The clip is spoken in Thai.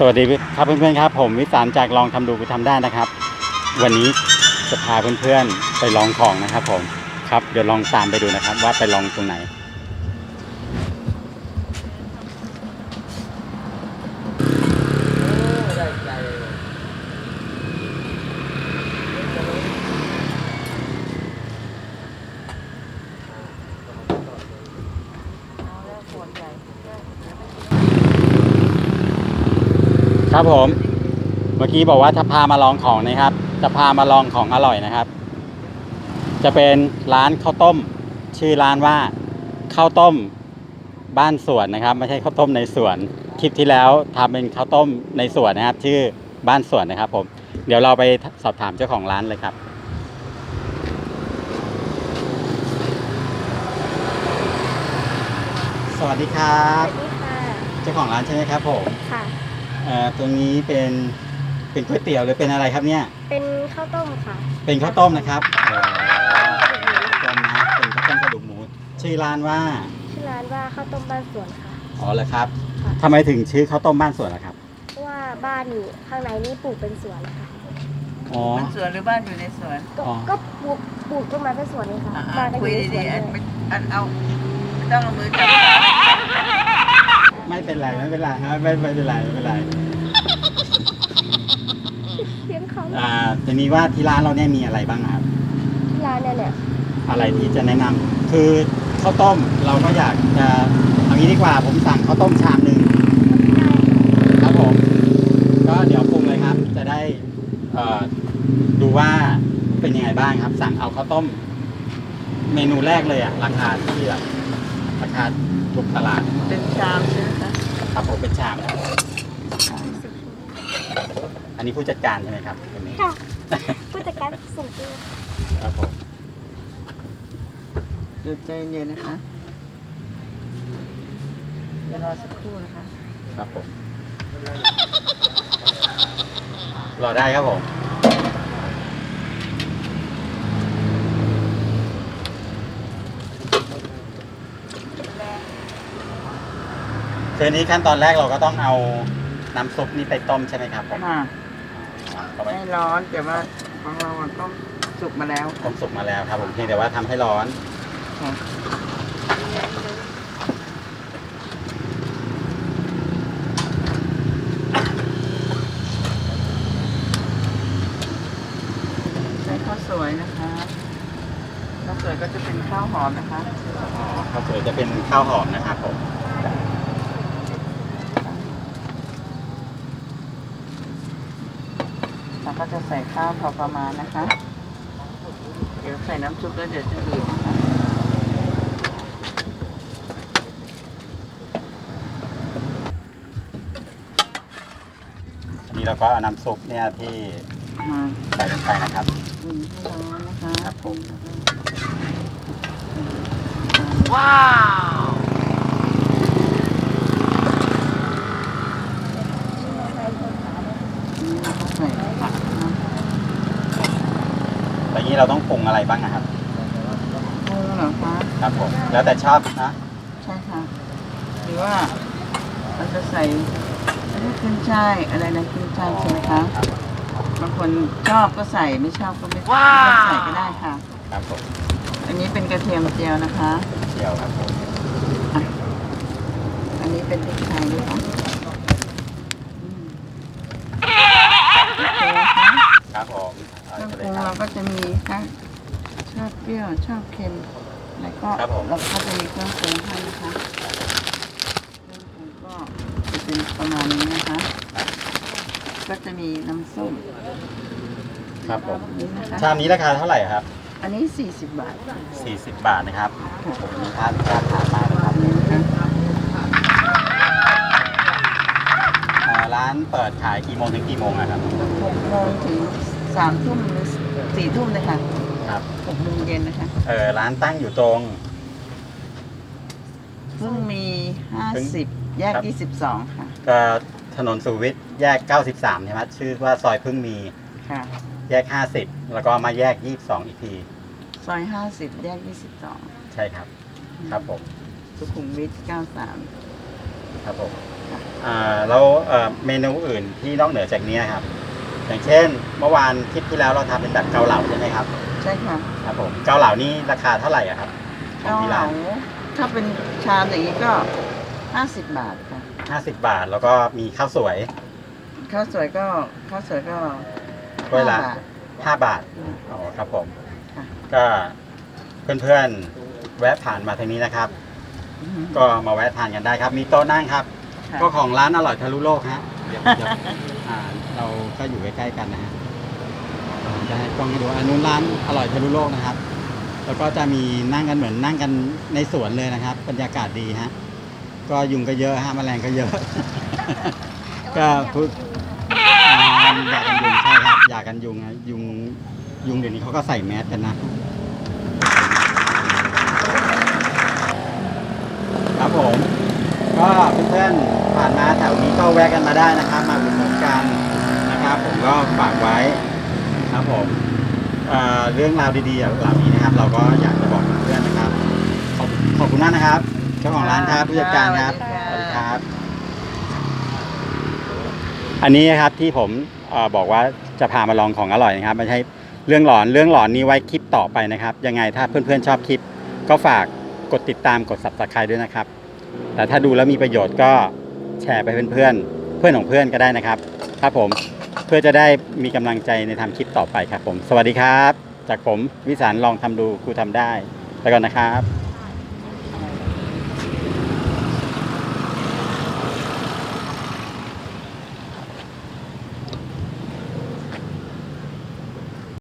สวัสดีครับเพื่อนๆครับ ผมวิสารจากลองทำดูกูทำได้นะครับ วันนี้จะพาเพื่อนๆไปลองของนะครับ ผมครับเดี๋ยวลองตามไปดูนะครับ ว่าไปลองตรงไหน ครับผม เมื่อกี้บอกว่าจะพามาลองของนะครับ จะพามาลองของอร่อยนะครับ จะเป็นร้านข้าวต้ม ชื่อร้านว่าข้าวต้มบ้านสวนนะครับ ไม่ใช่ข้าวต้มในสวน คลิปที่แล้วทำเป็นข้าวต้มในสวนนะครับ ชื่อบ้านสวนนะครับ ผม เดี๋ยวเราไปสอบถามเจ้าของร้านเลยครับสวัสดีครัสบวัสดีค่ะ เจ้าของร้านใช่ไหมครับผม ค่ะเอ่อตรงนี้เป็นเป็นก๋วยเตี๋ยวหรือเป็นอะไรครับเนี่ย เป็นข้าวต้มค่ะเป็นข้าวต้มนะครับอ๋อต้มนะเป็นข้าวต้มกระดูกหมูชื่อร้านว่าชื่อร้านว่าข้าวต้มบ้านสวนค่ะ อ๋อเหรอครับค่ะ ทำไมถึงชื่อข้าวต้มบ้านสวนล่ะครับเพราะว่าบ้านอยู่ข้างในนี่ปลูกเป็นสวนค่ะ อ๋อ มันสวนหรือบ้านอยู่ในสวนก็อ๋อ ก็ปลูกปลูกต้นไม้เป็นสวนเลยค่ะอะบ้าอะนก็อคุยยู่ในสดีวนๆอันเลยไม่อันเอาไม่ต้องเอามือจับ ไม่เป็นไรไม่เป็นไรครับไม่ไม่เป็นไรไม่เป็นไรเลี้ยงเขาอ่าทีนี้ว่าที่ร้านเราเนี่ยมีอะไรบ้างครับ ที่ร้านเนี่ยเนี่ยอะไรที่จะแนะนำคือข้าวต้มเราก็อยากจะเอางี้ดีกว่าผมสั่งข้าวต้มชามหนึ่งครับผม ก็เดี๋ยวปรุงเลยครับ จะได้เอ่อดูว่าเป็นยังไงบ้างครับ สั่งเอาข้าวต้ม เมนูแรกเลยอะราคาที่แบบราคาถูกตลาดเป็นชามใช่ไหม คะครับผมเป็นชามครับอันนี้ผู้จัดการใช่ไหมครับคนนี้ค่ะผู้จัดการส่งตัวครับผมเดี๋ยวใจเย็นๆนะคะเดี๋ยวรอสักครู่นะคะ ครับผม รอได้ครับผม คืนนี้ขั้นตอนแรกเราก็ต้องเอาน้ำซุปนี่ไปต้มใช่ไหมครับผมค่ะเอาไปไม่ร้อนแต่ว่าของเราอะต้องสุกมาแล้วต้มสุกมาแล้วครับผมเพียงแต่ว่าทำให้ร้อนค่ะใช้ข้าวสวยนะคะข้าวสวยก็จะเป็นข้าวหอมนะคะอ๋อข้าวสวยจะเป็นข้าวหอมนะครับผม เรา ก็จะใส่ข้าวพอประมาณนะคะ เดี๋ยวใส่น้ำซุปแล้วเดี๋ยวจะอืดนะคะอันนี้เราก็เอาน้ำซุปเนี่ยที่มาใส่ลงไปนะครับ อุ่นให้ร้อนนะคะครับผม ว้าวใส่ผักนะ แล้วนี้เราต้องปรุงอะไรบ้างนะครับปรุงเหรอคะครับผมแล้วแต่ชอบนะใช่ค่ะหรือว่าเราจะใส่อันนี้ขึ้นช่ายอะไรนะขึ้นช่ายใช่ไหมคะครับบางคนชอบก็ใส่ไม่ชอบก็ไม่ไม่ต้องใส่ก็ได้ค่ะ ครับผมอันนี้เป็นกระเทียมเจียวนะคะเจียวครับผมอันนี้เป็นพริกไทยนะคะอืมโอเคค่ะ ครับผมเอาเครื่องไปปเลรุยงครัเราบก็จะมีทั้งชอบเปรี้ยวชอบเค็ม แล้วก็ครับผม เราก็จะมีเครื่องปรุงให้นะคะเครื่องปรุงก็จะเป็นประมาณนี้นะคะ ก็จะมีน้ำส้มครับผม นี่นะคะ ชามนี้ราคาเท่าไหร่ครับอันนี้ 40 บาทค่ะ40 บาทนะครับผมมีค่าค่าทานมากนะครับนี่นะคะ อ่าร้านเปิดขายกี่โมงถึงกี่โมงอะครับ6โมงถึง3ทุ่มหรือ4ทุ่มเลยค่ะครับ6โมงเย็นนะคะ เออร้านตั้งอยู่ตรง เพิ่งมี50แยกครับ22ค่ะก็ถนนสุวิทย์แยก93ใช่ไหมชื่อว่าซอยพึ่งมีค่ะ แยก50แล้วก็มาแยก22อีกทีซอย50แยก22ใช่ครับ ครับผม สุขุมวิท93ครับผม อ่าแล้วเอ่อเมนูอื่นที่นอกเหนือจากนี้ครับ อย่างเช่น เมื่อวานคลิปที่แล้วเราทำเป็นแบบเกาเหลาใช่ไหมครับ ใช่ค่ะครับผมเกาเหลานี่ราคาเท่าไหร่อะครับของเกาที่เหร้าลานถ้าเป็นชามอย่างนี้ก็ห้าสิบบาทค่ะห้าสิบบาทแล้วก็มีข้าวสวย ข้าวสวยก็ข้าวสวยก็ถ้วยละห้าบาทห้าบาทอืมอ๋อครับผมค่ะก็เพื่อนๆแวะผ่านมาทางนี้นะครับอือฮึก็มาแวะทานกันได้ครับ มีโต๊ะนั่งครับค่ะ ก็ของร้านอร่อยทะลุโลกฮะเดี๋ยวเดี๋ยวอ่าเราก็อยู่ใกล้ๆกันนะฮะผมจะให้กล้องให้ดูอันนู้นร้านอร่อยทะลุโลกนะครับ แล้วก็จะมีนั่งกันเหมือนนั่งกันในสวนเลยนะครับบรรยากาศดีฮะก็ยุงก็เยอะฮะแมลงก็เยอะ ก็พูดอ่าอยากกันยุงใช่ครับอยากกันยุงฮะยุงยุงเดี๋ยวนี้เขาก็ใส่แมสกันนะ ครับผมก็ วนี้ก็แวะกันมาได้นะครับ มาอุดหนุนกันนะครับ ผมก็ฝากไว้ครับผมเอ่อเรื่องราวดีๆเหล่านี้นะครับ เราก็อยากจะบอกเพื่อนๆนะครับขอบขอบคุณมากนะครับเจ้าของร้านครับผู้จัดการครับสวัสดีครับ อันนี้นะครับที่ผมเออบอกว่าจะพามาลองของอร่อยนะครับไม่ใช่เรื่องหลอนเรื่องหลอนนี้ไว้คลิปต่อไปนะครับ ยังไงถ้าเพื่อนๆชอบคลิป ก็ฝากกดติดตามกด subscribe ด้วยนะครับ แต่ถ้าดูแล้วมีประโยชน์ก็ แชร์ไปเพื่อนๆ เพื่อนของเพื่อนก็ได้นะครับ ครับผมเพื่อจะได้มีกำลังใจในทำคลิปต่อไปครับผม สวัสดีครับ จากผมวิสารลองทำดูครูทำได้ ไปก่อนนะครับ